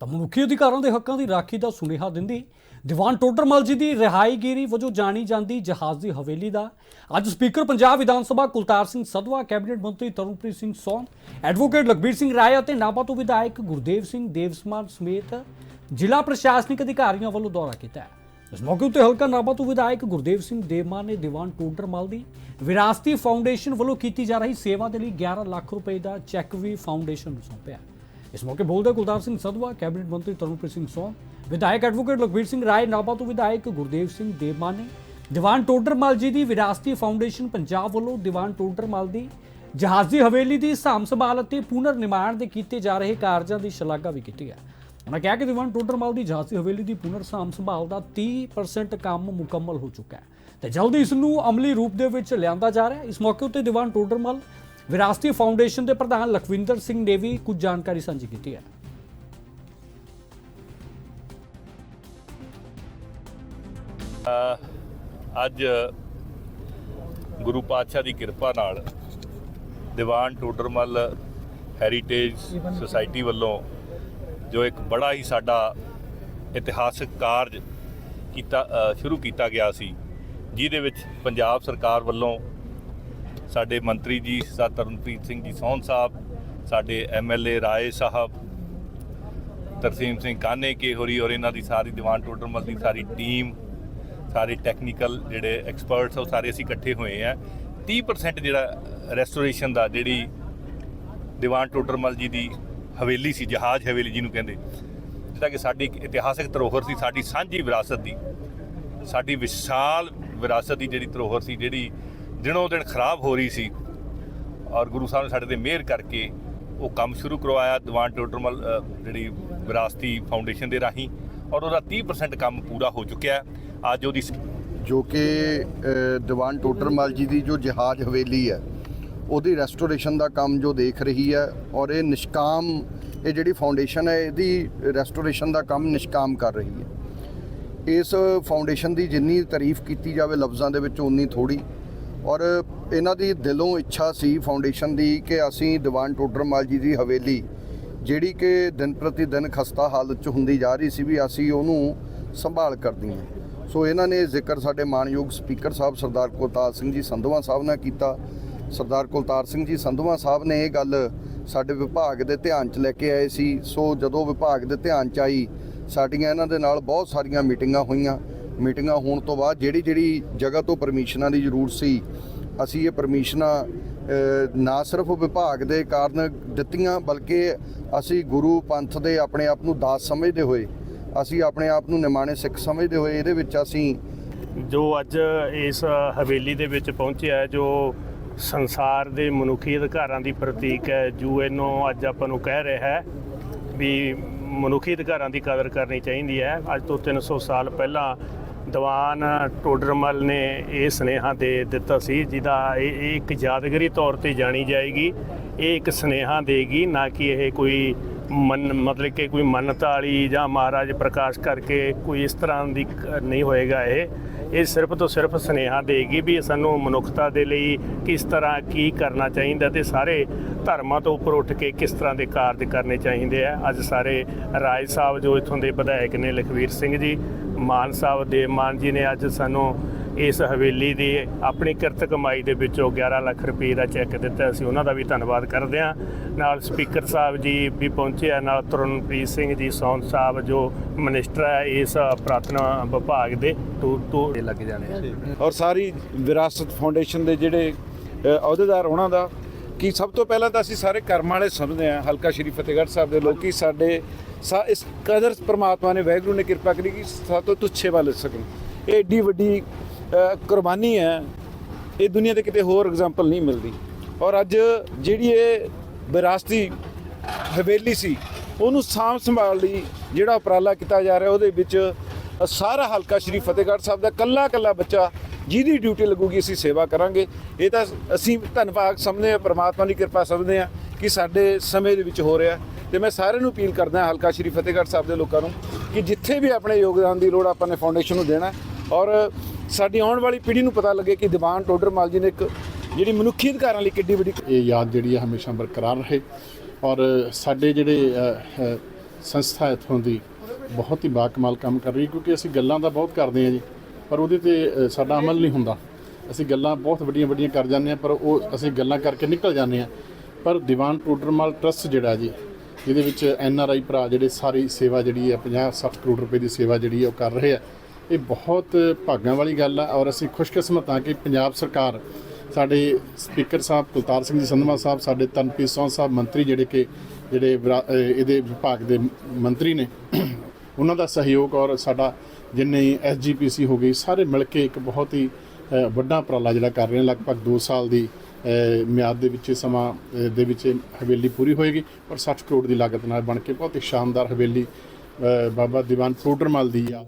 ਤਾਂ ਮਨੁੱਖੀ ਅਧਿਕਾਰਾਂ ਦੇ ਹੱਕਾਂ ਦੀ ਰਾਖੀ ਦਾ ਸੁਨੇਹਾ ਦਿੰਦੀ ਦੀਵਾਨ ਟੋਡਰਮਲ ਜੀ ਦੀ ਰਿਹਾਈਗੀਰੀ ਵਜੋਂ ਜਾਣੀ ਜਾਂਦੀ ਜਹਾਜ਼ ਦੀ ਹਵੇਲੀ ਦਾ। ਅੱਜ ਸਪੀਕਰ ਪੰਜਾਬ ਵਿਧਾਨ ਸਭਾ ਕੁਲਤਾਰ ਸਿੰਘ ਸਦਵਾ, ਕੈਬਨਿਟ ਮੰਤਰੀ ਤਰਨਪ੍ਰੀਤ ਸਿੰਘ ਸੌਨ ਐਡਵੋਕੇਟ ਲਖਬੀਰ ਸਿੰਘ ਰਾਏ ਅਤੇ ਨਾਭਾ ਤੋਂ ਵਿਧਾਇਕ ਗੁਰਦੇਵ ਸਿੰਘ ਦੇਵਸਮਾਨ ਸਮੇਤ ਜ਼ਿਲ੍ਹਾ ਪ੍ਰਸ਼ਾਸਨਿਕ ਅਧਿਕਾਰੀਆਂ ਵੱਲੋਂ ਦੌਰਾ ਕੀਤਾ ਹੈ। ਇਸ ਮੌਕੇ ਉੱਤੇ ਹਲਕਾ ਨਾਭਾ ਤੋਂ ਵਿਧਾਇਕ ਗੁਰਦੇਵ ਸਿੰਘ ਦੇਵਮਾਨ ਨੇ ਦੀਵਾਨ ਟੋਡਰਮਲ ਦੀ ਵਿਰਾਸਤੀ ਫਾਊਂਡੇਸ਼ਨ ਵੱਲੋਂ ਕੀਤੀ ਜਾ ਰਹੀ ਸੇਵਾ ਦੇ ਲਈ 11 ਲੱਖ ਰੁਪਏ ਦਾ ਚੈੱਕ ਵੀ ਫਾਊਂਡੇਸ਼ਨ ਨੂੰ ਸੌਂਪਿਆ। ਇਸ ਮੌਕੇ ਬੋਲਦੇ ਕੁਲਤਾਰ ਸਿੰਘ ਸਦਵਾ, ਕੈਬਨਿਟ ਮੰਤਰੀ ਤਰਨਪ੍ਰੀਤ ਸਿੰਘ ਸੋਨ ਵਿਧਾਇਕ ਐਡਵੋਕੇਟ ਲਖਬੀਰ ਸਿੰਘ ਰਾਏ ਨਾਭਾ ਤੋਂ ਵਿਧਾਇਕ ਗੁਰਦੇਵ ਸਿੰਘ ਦੇਵਮਾਨ ਨੇ ਦੀਵਾਨ ਟੋਡਰਮਲ ਜੀ ਦੀ ਵਿਰਾਸਤੀ ਫਾਊਂਡੇਸ਼ਨ ਪੰਜਾਬ ਵੱਲੋਂ ਦੀਵਾਨ ਟੋਡਰਮਲ ਦੀ ਜਹਾਜ਼ੀ ਹਵੇਲੀ ਦੀ ਸਾਂਭ ਸੰਭਾਲ ਅਤੇ ਪੁਨਰ ਨਿਰਮਾਣ ਦੇ ਕੀਤੇ ਜਾ ਰਹੇ ਕਾਰਜਾਂ ਦੀ ਸ਼ਲਾਘਾ ਵੀ ਕੀਤੀ ਹੈ। ਉਹਨਾਂ ਕਿਹਾ ਕਿ ਦੀਵਾਨ ਟੋਡਰਮਲ ਦੀ ਜਹਾਜ਼ੀ ਹਵੇਲੀ ਦੀ ਪੁਨਰ ਸਾਂਭ ਸੰਭਾਲ ਦਾ 30% ਕੰਮ ਮੁਕੰਮਲ ਹੋ ਚੁੱਕਾ ਹੈ ਤੇ ਜਲਦੀ ਇਸ ਨੂੰ ਅਮਲੀ ਰੂਪ ਦੇ ਵਿੱਚ ਲਿਆਂਦਾ ਜਾ ਰਿਹਾ ਹੈ। ਇਸ ਮੌਕੇ ਉੱਤੇ ਦੀਵਾਨ ਟੋਡਰਮਲ ਵਿਰਾਸਤੀ ਫਾਊਂਡੇਸ਼ਨ ਦੇ ਪ੍ਰਧਾਨ ਲਖਵਿੰਦਰ ਸਿੰਘ ਨੇ ਵੀ ਕੁਝ ਜਾਣਕਾਰੀ ਸਾਂਝੀ ਕੀਤੀ ਹੈ। ਅੱਜ ਗੁਰੂ ਪਾਤਸ਼ਾਹ ਦੀ ਕਿਰਪਾ ਨਾਲ ਦੀਵਾਨ ਟੋਡਰਮਲ ਹੈਰੀਟੇਜ ਸੁਸਾਇਟੀ ਵੱਲੋਂ ਜੋ ਇੱਕ ਬੜਾ ਹੀ ਸਾਡਾ ਇਤਿਹਾਸਕ ਕਾਰਜ ਕੀਤਾ ਸ਼ੁਰੂ ਕੀਤਾ ਗਿਆ ਸੀ, ਜਿਹਦੇ ਵਿੱਚ ਪੰਜਾਬ ਸਰਕਾਰ ਵੱਲੋਂ ਸਾਡੇ ਮੰਤਰੀ ਜੀ ਸਰ ਤਰਨਪ੍ਰੀਤ ਸਿੰਘ ਜੀ ਸੌਨ ਸਾਹਿਬ, ਸਾਡੇ ਐਮਐਲਏ ਰਾਏ ਸਾਹਿਬ, ਤਰਸੀਮ ਸਿੰਘ ਕਾਨੇ ਕੇ ਹੋਰੀ ਔਰ ਇਹਨਾਂ ਦੀ ਸਾਰੀ ਦੀਵਾਨ ਟੋਡਰਮਲ ਦੀ ਸਾਰੀ ਟੀਮ, ਸਾਰੇ ਟੈਕਨੀਕਲ ਜਿਹੜੇ ਐਕਸਪਰਟਸ ਉਹ ਸਾਰੇ ਅਸੀਂ ਇਕੱਠੇ ਹੋਏ ਆ। 30% ਜਿਹੜਾ ਰੈਸਟੋਰੇਸ਼ਨ ਦਾ ਜਿਹੜੀ ਦੀਵਾਨ ਟੋਡਰਮਲ ਜੀ ਦੀ ਹਵੇਲੀ ਸੀ, ਜਹਾਜ਼ ਹਵੇਲੀ ਜਿਹਨੂੰ ਕਹਿੰਦੇ, ਜਿਹੜਾ ਕਿ ਸਾਡੀ ਇੱਕ ਇਤਿਹਾਸਕ ਧਰੋਹਰ ਸੀ, ਸਾਡੀ ਸਾਂਝੀ ਵਿਰਾਸਤ ਦੀ, ਸਾਡੀ ਵਿਸ਼ਾਲ ਵਿਰਾਸਤ ਦੀ ਜਿਹੜੀ ਧਰੋਹਰ ਸੀ, ਜਿਹੜੀ ਦਿਨੋਂ ਦਿਨ ਖਰਾਬ ਹੋ ਰਹੀ ਸੀ ਔਰ ਗੁਰੂ ਸਾਹਿਬ ਨੇ ਸਾਡੇ ਤੇ ਮਿਹਰ ਕਰਕੇ ਉਹ ਕੰਮ ਸ਼ੁਰੂ ਕਰਵਾਇਆ ਦੀਵਾਨ ਟੋਡਰਮਲ ਅ, ਜਿਹੜੀ ਵਿਰਾਸਤੀ ਫਾਊਂਡੇਸ਼ਨ ਦੇ ਰਾਹੀਂ ਔਰ ਉਹਦਾ 30% ਕੰਮ ਪੂਰਾ ਹੋ ਚੁੱਕਿਆ ਅੱਜ ਉਹਦੀ ਜੋ ਕਿ ਅ, ਦੀਵਾਨ ਟੋਡਰਮਲ ਜੀ ਦੀ ਜੋ ਜਹਾਜ਼ ਹਵੇਲੀ ਹੈ ਉਹਦੀ ਰੈਸਟੋਰੇਸ਼ਨ ਦਾ ਕੰਮ ਜੋ ਦੇਖ ਰਹੀ ਹੈ ਔਰ ਇਹ ਨਿਸ਼ਕਾਮ ਇਹ ਜਿਹੜੀ ਫਾਊਂਡੇਸ਼ਨ ਹੈ ਇਹਦੀ ਰੈਸਟੋਰੇਸ਼ਨ ਦਾ ਕੰਮ ਨਿਸ਼ਕਾਮ ਕਰ ਰਹੀ ਹੈ। ਇਸ ਫਾਊਂਡੇਸ਼ਨ ਦੀ ਜਿੰਨੀ ਤਾਰੀਫ ਕੀਤੀ ਜਾਵੇ ਲਫ਼ਜ਼ਾਂ ਦੇ ਵਿੱਚ ਉਨੀ ਥੋੜੀ ਔਰ ਇਹਨਾਂ ਦੀ ਦਿਲੋਂ ਇੱਛਾ ਸੀ ਫਾਊਂਡੇਸ਼ਨ ਦੀ ਕਿ ਅਸੀਂ ਦੀਵਾਨ ਟੋਡਰਮਾਲ ਜੀ ਦੀ ਹਵੇਲੀ, ਜਿਹੜੀ ਕਿ ਦਿਨ ਪ੍ਰਤੀ ਦਿਨ ਖਸਤਾ ਹਾਲਤ 'ਚ ਹੁੰਦੀ ਜਾ ਰਹੀ ਸੀ ਵੀ ਅਸੀਂ ਉਹਨੂੰ ਸੰਭਾਲ ਕਰਦੀਆਂ ਸੋ ਇਹਨਾਂ ਨੇ ਜ਼ਿਕਰ ਸਾਡੇ ਮਾਨਯੋਗ ਸਪੀਕਰ ਸਾਹਿਬ ਸਰਦਾਰ ਕੁਲਤਾਰ ਸਿੰਘ ਜੀ ਸੰਧਵਾ ਸਾਹਿਬ ਨਾਲ ਕੀਤਾ। ਸਰਦਾਰ ਕੁਲਤਾਰ ਸਿੰਘ ਜੀ ਸੰਧਵਾ ਸਾਹਿਬ ਨੇ ਇਹ ਗੱਲ ਸਾਡੇ ਵਿਭਾਗ ਦੇ ਧਿਆਨ 'ਚ ਲੈ ਕੇ ਆਏ ਸੀ। ਸੋ ਜਦੋਂ ਵਿਭਾਗ ਦੇ ਧਿਆਨ 'ਚ ਆਈ, ਸਾਡੀਆਂ ਇਹਨਾਂ ਦੇ ਨਾਲ ਬਹੁਤ ਸਾਰੀਆਂ ਮੀਟਿੰਗਾਂ ਹੋਈਆਂ। ਮੀਟਿੰਗਾਂ ਹੋਣ ਤੋਂ ਬਾਅਦ ਜਿਹੜੀ ਜਿਹੜੀ ਜਗ੍ਹਾ ਤੋਂ ਪਰਮਿਸ਼ਨਾਂ ਦੀ ਜ਼ਰੂਰਤ ਸੀ, ਅਸੀਂ ਇਹ ਪਰਮਿਸ਼ਨਾਂ ਨਾ ਸਿਰਫ ਵਿਭਾਗ ਦੇ ਕਾਰਨ ਦਿੱਤੀਆਂ, ਬਲਕਿ ਅਸੀਂ ਗੁਰੂ ਪੰਥ ਦੇ ਆਪਣੇ ਆਪ ਨੂੰ ਦਾਸ ਸਮਝਦੇ ਹੋਏ, ਅਸੀਂ ਆਪਣੇ ਆਪ ਨੂੰ ਨਿਮਾਣੇ ਸਿੱਖ ਸਮਝਦੇ ਹੋਏ ਇਹਦੇ ਵਿੱਚ ਅਸੀਂ ਜੋ ਅੱਜ ਇਸ ਹਵੇਲੀ ਦੇ ਵਿੱਚ ਪਹੁੰਚਿਆ ਜੋ ਸੰਸਾਰ ਦੇ ਮਨੁੱਖੀ ਅਧਿਕਾਰਾਂ ਦੀ ਪ੍ਰਤੀਕ ਹੈ, ਯੂਐਨਓ ਅੱਜ ਆਪਾਂ ਨੂੰ ਕਹਿ ਰਿਹਾ ਹੈ ਵੀ ਮਨੁੱਖੀ ਅਧਿਕਾਰਾਂ ਦੀ ਕਦਰ ਕਰਨੀ ਚਾਹੀਦੀ ਹੈ। ਅੱਜ ਤੋਂ 300 ਸਾਲ ਪਹਿਲਾਂ ਦੀਵਾਨ ਟੋਡਰਮਲ ਨੇ ਇਹ ਸੁਨੇਹਾ ਦੇ ਦਿੱਤਾ ਸੀ, ਜਿਹਦਾ ਇਹ ਇਹ ਇੱਕ ਯਾਦਗਾਰੀ ਤੌਰ ਤੇ ਜਾਣੀ ਜਾਏਗੀ। ਇਹ ਇੱਕ ਸੁਨੇਹਾ ਦੇਗੀ, ਨਾ ਕਿ ਇਹ ਕੋਈ ਮੰਨ, ਮਤਲਬ ਕਿ ਕੋਈ ਮੰਨਤ ਵਾਲੀ ਜਾਂ ਮਹਾਰਾਜ ਪ੍ਰਕਾਸ਼ ਕਰਕੇ ਕੋਈ ਇਸ ਤਰ੍ਹਾਂ ਦੀ ਕ- ਨਹੀਂ ਹੋਏਗਾ ਇਹ। ਇਹ ਸਿਰਫ ਤੋਂ ਸਿਰਫ ਸੁਨੇਹਾ ਦੇਗੀ ਵੀ ਸਾਨੂੰ ਮਨੁੱਖਤਾ ਦੇ ਲਈ ਕਿਸ ਤਰ੍ਹਾਂ ਕੀ ਕਰਨਾ ਚਾਹੀਦਾ ਤੇ ਸਾਰੇ ਧਰਮਾਂ ਤੋਂ ਉੱਪਰ ਉੱਠ ਕੇ ਕਿਸ ਤਰ੍ਹਾਂ ਦੇ ਕਾਰਜ ਕਰਨੇ ਚਾਹੀਦੇ ਆ। ਅੱਜ ਸਾਰੇ ਰਾਜ ਸਾਹਿਬ ਜੋ ਇੱਥੋਂ ਦੇ ਵਿਧਾਇਕ ਨੇ ਲਖਵੀਰ ਸਿੰਘ ਜੀ, ਮਾਨ ਸਾਹਿਬ ਦੇ ਮਾਨ ਜੀ ਨੇ ਅੱਜ ਸਾਨੂੰ ਇਸ ਹਵੇਲੀ ਦੀ ਆਪਣੀ ਕਿਰਤ ਕਮਾਈ ਦੇ ਵਿੱਚੋਂ 11 ਲੱਖ ਰੁਪਏ ਦਾ ਚੈੱਕ ਦਿੱਤਾ ਅਸੀਂ ਉਹਨਾਂ ਦਾ ਵੀ ਧੰਨਵਾਦ ਕਰਦੇ ਹਾਂ। ਨਾਲ ਸਪੀਕਰ ਸਾਹਿਬ ਜੀ ਵੀ ਪਹੁੰਚੇ ਆ। ਨਾਲ ਤਰਨਪ੍ਰੀਤ ਸਿੰਘ ਜੀ, ਸੌਂਦ ਸਾਹਿਬ ਜੋ ਮਿਨਿਸਟਰ ਹੈ ਇਸ ਪ੍ਰਾਰਥਨਾ ਵਿਭਾਗ ਦੇ ਟੂ ਟੂ ਲੱਗ ਜਾਣੇ ਔਰ ਸਾਰੀ ਵਿਰਾਸਤ ਫਾਊਂਡੇਸ਼ਨ ਦੇ ਜਿਹੜੇ ਅਹੁਦੇਦਾਰ ਉਹਨਾਂ ਦਾ, ਕਿ ਸਭ ਤੋਂ ਪਹਿਲਾਂ ਤਾਂ ਅਸੀਂ ਸਾਰੇ ਕਰਮ ਵਾਲੇ ਸਮਝਦੇ ਹਾਂ। ਹਲਕਾ ਸ਼੍ਰੀ ਫਤਿਹਗੜ੍ਹ ਸਾਹਿਬ ਦੇ ਲੋਕੀ ਸਾਡੇ, ਸਾ, ਇਸ ਕਦਰ ਪ੍ਰਮਾਤਮਾ ਨੇ, ਵਾਹਿਗੁਰੂ ਨੇ ਕਿਰਪਾ ਕਰੀ ਕਿ ਸਾਤੋਂ ਤੁੱਛੇ ਵੱਲ ਸਕਣ। ਇਹ ਏਡੀ ਵੱਡੀ ਕੁਰਬਾਨੀ ਹੈ, ਇਹ ਦੁਨੀਆ ਦੇ ਕਿਤੇ ਹੋਰ ਐਗਜ਼ਾਮਪਲ ਨਹੀਂ ਮਿਲਦੀ। ਔਰ ਅੱਜ ਜਿਹੜੀ ਇਹ ਵਿਰਾਸਤੀ ਹਵੇਲੀ ਸੀ, ਉਹਨੂੰ ਸਾਂਭ ਸੰਭਾਲ ਲਈ ਜਿਹੜਾ ਉਪਰਾਲਾ ਕੀਤਾ ਜਾ ਰਿਹਾ, ਉਹਦੇ ਵਿੱਚ ਸਾਰਾ ਹਲਕਾ ਸ਼੍ਰੀ ਫਤਿਹਗੜ੍ਹ ਸਾਹਿਬ ਦਾ ਕੱਲਾ ਕੱਲਾ ਬੱਚਾ, ਜਿਹਦੀ ਡਿਊਟੀ ਲੱਗੂਗੀ, ਅਸੀਂ ਸੇਵਾ ਕਰਾਂਗੇ। ਇਹ ਤਾਂ ਅਸੀਂ ਧੰਨਵਾਦ ਸਮਝਦੇ ਹਾਂ, ਪ੍ਰਮਾਤਮਾ ਦੀ ਕਿਰਪਾ ਸਮਝਦੇ ਹਾਂ ਕਿ ਸਾਡੇ ਸਮੇਂ ਦੇ ਵਿੱਚ ਹੋ ਰਿਹਾ। ਤੇ ਮੈਂ ਸਾਰਿਆਂ ਨੂੰ ਅਪੀਲ ਕਰਦਾ ਹਲਕਾ ਸ਼੍ਰੀ ਫਤਿਹਗੜ੍ਹ ਸਾਹਿਬ ਦੇ ਲੋਕਾਂ ਨੂੰ, ਕਿ ਜਿੱਥੇ ਵੀ ਆਪਣੇ ਯੋਗਦਾਨ ਦੀ ਲੋੜ, ਆਪਾਂ ਨੇ ਫਾਊਂਡੇਸ਼ਨ ਨੂੰ ਦੇਣਾ ਔਰ ਸਾਡੀ ਆਉਣ ਵਾਲੀ ਪੀੜ੍ਹੀ ਨੂੰ ਪਤਾ ਲੱਗੇ ਕਿ ਦੀਵਾਨ ਟੋਡਰਮਲ ਜੀ ਨੇ ਇੱਕ ਜਿਹੜੀ ਮਨੁੱਖੀ ਅਧਿਕਾਰਾਂ ਲਈ ਕਿੱਡੀ ਵੱਡੀ ਇਹ ਯਾਦ ਜਿਹੜੀ ਹੈ ਹਮੇਸ਼ਾ ਬਰਕਰਾਰ ਰਹੇ ਔਰ ਸਾਡੇ ਜਿਹੜੇ ਸੰਸਥਾ ਇੱਥੋਂ ਦੀ ਬਹੁਤ ਹੀ ਬਾਕਮਾਲ ਕੰਮ ਕਰ ਰਹੀ ਕਿਉਂਕਿ ਅਸੀਂ ਗੱਲਾਂ ਤਾਂ ਬਹੁਤ ਕਰਦੇ ਹਾਂ ਜੀ, ਪਰ ਉਹਦੇ ਤੇ ਸਾਡਾ ਅਮਲ ਨਹੀਂ ਹੁੰਦਾ। ਅਸੀਂ ਗੱਲਾਂ ਬਹੁਤ ਵੱਡੀਆਂ ਵੱਡੀਆਂ ਕਰ ਜਾਂਦੇ ਹਾਂ, ਪਰ ਉਹ ਅਸੀਂ ਗੱਲਾਂ ਕਰਕੇ ਨਿਕਲ ਜਾਂਦੇ ਹਾਂ। ਪਰ ਦੀਵਾਨ ਟੋਡਰਮਲ ਟਰਸਟ ਜਿਹੜਾ ਜੀ, ਜਿਹਦੇ ਵਿੱਚ ਐਨ ਆਰ ਆਈ ਭਰਾ ਜਿਹੜੇ ਸਾਰੀ ਸੇਵਾ ਜਿਹੜੀ ਹੈ 50 60 ਕਰੋੜ ਰੁਪਏ ਦੀ ਸੇਵਾ ਜਿਹੜੀ ਹੈ ਉਹ ਕਰ ਰਹੇ ਆ। ਇਹ ਬਹੁਤ ਭਾਗਾਂ ਵਾਲੀ ਗੱਲ ਆ ਔਰ ਅਸੀਂ ਖੁਸ਼ਕਿਸਮਤ ਹਾਂ ਕਿ ਪੰਜਾਬ ਸਰਕਾਰ ਸਾਡੇ ਸਪੀਕਰ ਸਾਹਿਬ ਕੁਲਤਾਰ ਸਿੰਘ ਜੀ ਸੰਧਵਾ ਸਾਹਿਬ, ਸਾਡੇ ਤਨਪ੍ਰੀਤ ਸੌਂ ਸਾਹਿਬ ਮੰਤਰੀ ਜਿਹੜੇ ਕਿ ਜਿਹੜੇ ਵਿਰਾ- ਇਹਦੇ ਵਿਭਾਗ ਦੇ ਮੰਤਰੀ ਨੇ, ਉਹਨਾਂ ਦਾ ਸਹਿਯੋਗ ਔਰ ਸਾਡਾ ਜਿੰਨੇ ਐਸਜੀਪੀਸੀ ਹੋ ਗਈ, ਸਾਰੇ ਮਿਲ ਕੇ ਇੱਕ ਬਹੁਤ ਹੀ ਵੱਡਾ ਉਪਰਾਲਾ ਜਿਹੜਾ ਕਰ ਰਹੇ ਨੇ, ਲਗਭਗ 2 ਸਾਲ ਦੀ ਮਿਆਦ ਦੇ ਵਿੱਚ ਸਮਾਂ ਦੇ ਵਿੱਚ ਇਹ ਹਵੇਲੀ ਪੂਰੀ ਹੋਏਗੀ ਔਰ 60 ਕਰੋੜ ਦੀ ਲਾਗਤ ਨਾਲ ਬਣ ਕੇ ਬਹੁਤ ਹੀ ਸ਼ਾਨਦਾਰ ਹਵੇਲੀ ਬਾਬਾ ਦੀਵਾਨ ਟੋਡਰਮਲ ਦੀ ਆ